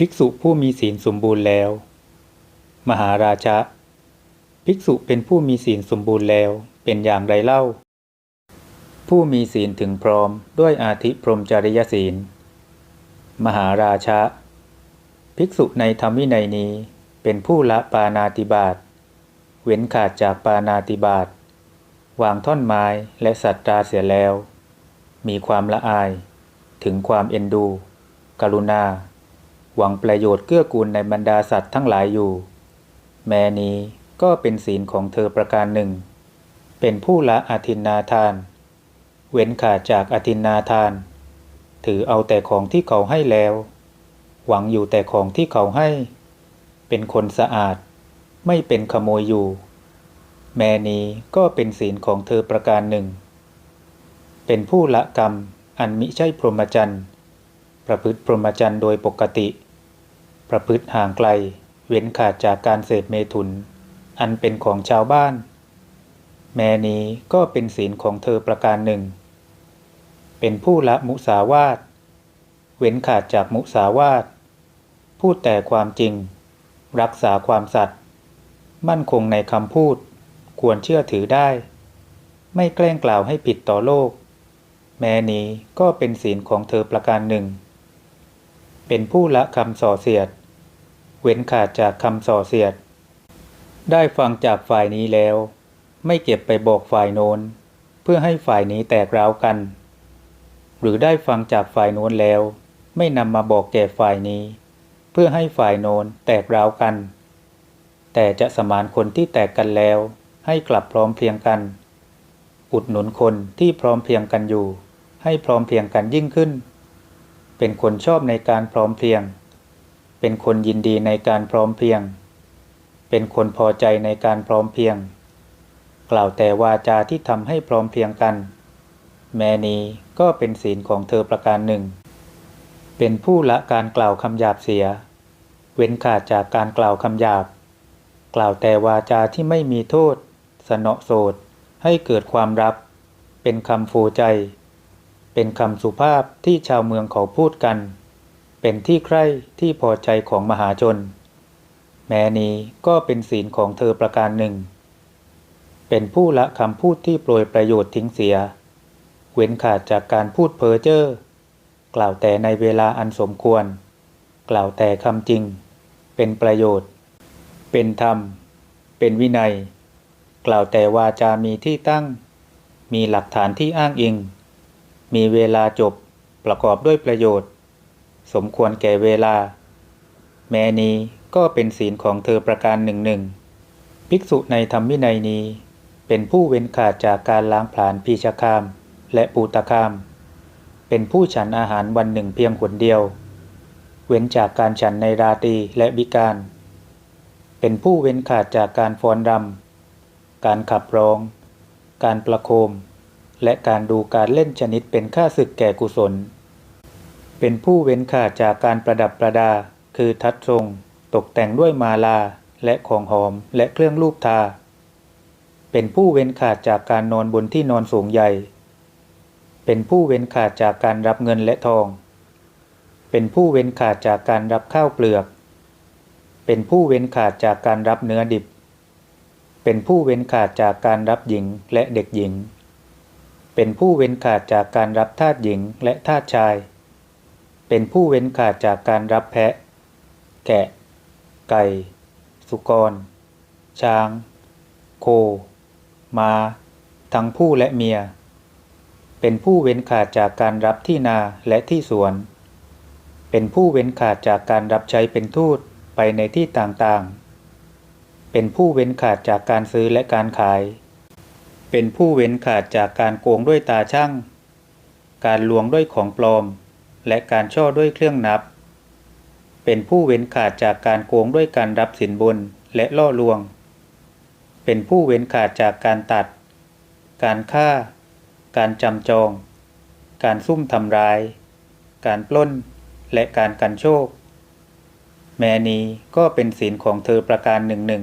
ภิกษุผู้มีศีลสมบูรณ์แล้ว มหาราชะ ภิกษุเป็นผู้มีศีลสมบูรณ์แล้วเป็นอย่างไรเล่า ผู้มีศีลถึงพร้อมด้วยอาธิพรมจริยศีล มหาราชะ ภิกษุในธรรมวินัยนี้เป็นผู้ละปานาติบาตเว้นขาดจากปานาติบาตวางท่อนไม้และสัตตราเสียแล้ว มีความละอาย ถึงความเอ็นดู กรุณา หวังประโยชน์เกื้อกูลในบรรดาสัตว์ทั้งหลายอยู่ แม้นี้ก็เป็นศีลของเธอประการหนึ่ง เป็นผู้ละอาทินนาทาน เว้นขาดจากอาทินนาทาน ถือเอาแต่ของที่เขาให้แล้ว หวังอยู่แต่ของที่เขาให้ เป็นคนสะอาด ไม่เป็นขโมยอยู่ แม้นี้ก็เป็นศีลของเธอประการหนึ่ง เป็นผู้ละกรรมอันมิใช่พรหมจรรย์ ประพฤติพรหมจรรย์โดยปกติ ประพฤติห่างไกล เว้นขาดจากการเสพเมถุน อันเป็นของชาวบ้าน แม้นี้ก็เป็นศีลของเธอประการหนึ่ง เป็นผู้ละมุสาวาท เว้นขาดจากมุสาวาท พูดแต่ความจริง รักษาความสัตย์มั่นคงในคำพูด ควรเชื่อถือได้ ไม่แกล้งกล่าวให้ผิดต่อโลก แม้นี้ก็เป็นศีลของเธอประการหนึ่ง เป็นผู้ละคำส่อเสียด เว้นขาดจากคำส่อเสียด ได้ฟังจากฝ่ายนี้แล้ว ไม่เก็บไปบอกฝ่ายโน้น เพื่อให้ฝ่ายนี้แตกร้าวกัน หรือได้ฟังจากฝ่ายโน้นแล้ว ไม่นำมาบอกแก่ฝ่ายนี้ เพื่อให้ฝ่ายโน้นแตกร้าวกัน แต่จะสมานคนที่แตกกันแล้ว ให้กลับพร้อมเพรียงกัน อุดหนุนคนที่พร้อมเพรียงกันอยู่ ให้พร้อมเพรียงกันยิ่งขึ้น เป็นคนชอบในการพร้อมเพรียง เป็นคนยินดีในการพร้อมเพรียง เป็นคนพอใจในการพร้อมเพรียง กล่าวแต่วาจาที่ทำให้พร้อมเพรียงกัน แม้นี้ก็เป็นศีลของเธอประการหนึ่ง เป็นผู้ละการกล่าวคำหยาบเสีย เว้นขาดจากการกล่าวคำหยาบ กล่าวแต่วาจาที่ไม่มีโทษ สนอโสดให้เกิดความรับ เป็นคำฟูใจ เป็นคำสุภาพที่ชาวเมืองเขาพูดกัน เป็นที่ใคร่ที่พอใจของมหาชน แม้นี้ก็เป็นศีลของเธอประการหนึ่ง เป็นผู้ละคำพูดที่โปรยประโยชน์ทิ้งเสีย เว้นขาดจากการพูดเพ้อเจ้อกล่าวแต่ในเวลาอันสมควร กล่าวแต่คำจริง เป็นประโยชน์ เป็นธรรม เป็นวินัย กล่าวแต่วาจามีที่ตั้ง มีหลักฐานที่อ้างอิง มีเวลาจบประกอบด้วยประโยชน์ สมควรแก่เวลา แม้นี้ก็เป็นศีลของเธอประการหนึ่งหนึ่งภิกษุในธรรมวินัยนี้ เป็นผู้เว้นขาดจากการล้างผลาญพีชคาม และปูตคาม เป็นผู้ฉันอาหารวันหนึ่งเพียงหนเดียว เว้นจากการฉันในราตรีและวิกาลเป็นผู้เว้นขาดจากการฟ้อนรำการขับร้อง การประโคม และการดูการเล่นชนิดเป็นค่าศึกแก่กุศล เป็นผู้เว้นขาดจากการประดับประดา คือทัดทรง ตกแต่งด้วยมาลา และของหอมและเครื่องลูบทา เป็นผู้เว้นขาดจากการนอนบนที่นอนสูงใหญ่ เป็นผู้เว้นขาดจากการรับเงินและทอง เป็นผู้เว้นขาดจากการรับข้าวเปลือก เป็นผู้เว้นขาดจากการรับเนื้อดิบ เป็นผู้เว้นขาดจากการรับหญิงและเด็กหญิง เป็นผู้เว้นขาดจากการรับทาสหญิงและทาสชาย เป็นผู้เว้นขาดจากการรับแพะ แกะ ไก่ สุกร ช้าง โคม้าทั้งผู้และเมีย เป็นผู้เว้นขาดจากการรับที่นาและที่สวน เป็นผู้เว้นขาดจากการรับใช้เป็นทูตไปในที่ต่างๆ เป็นผู้เว้นขาดจากการซื้อและการขาย เป็นผู้เว้นขาดจากการโกงด้วยตาช่าง การลวงด้วยของปลอม และการช่อด้วยเครื่องนับ เป็นผู้เว้นขาดจากการโกงด้วยการรับสินบนและล่อลวง เป็นผู้เว้นขาดจากการตัด การฆ่า การจำจอง การซุ่มทำร้าย การปล้น และการกันโชค แม้นี้ก็เป็นศีลของเธอประการหนึ่งหนึ่ง